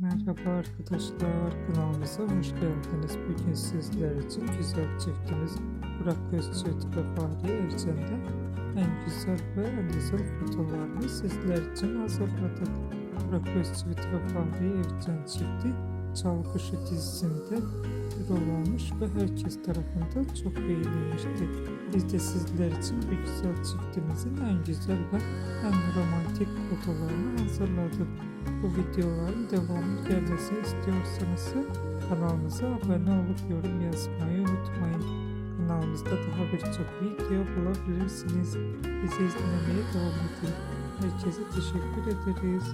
Merhaba arkadaşlar, kanalımıza hoş geldiniz. Bugün sizler için güzel çiftimiz Burak Özçivit ve Fahri Ercen'den en güzel ve en güzel fotolarını sizler için hazırladık. Burak Özçivit ve Fahri Ercen çifti Çalgışı dizisinde rol almış ve herkes tarafından çok beğenilmişti. Biz de sizler için bu güzel çiftimizin en güzel ve en romantik fotolarını hazırladık. Bu videoların devamlı gelmesini istiyorsanız kanalımıza abone olup yorum yazmayı unutmayın. Kanalımızda daha birçok video bulabilirsiniz. Bizi izlemeye devam edin. Herkese teşekkür ederiz.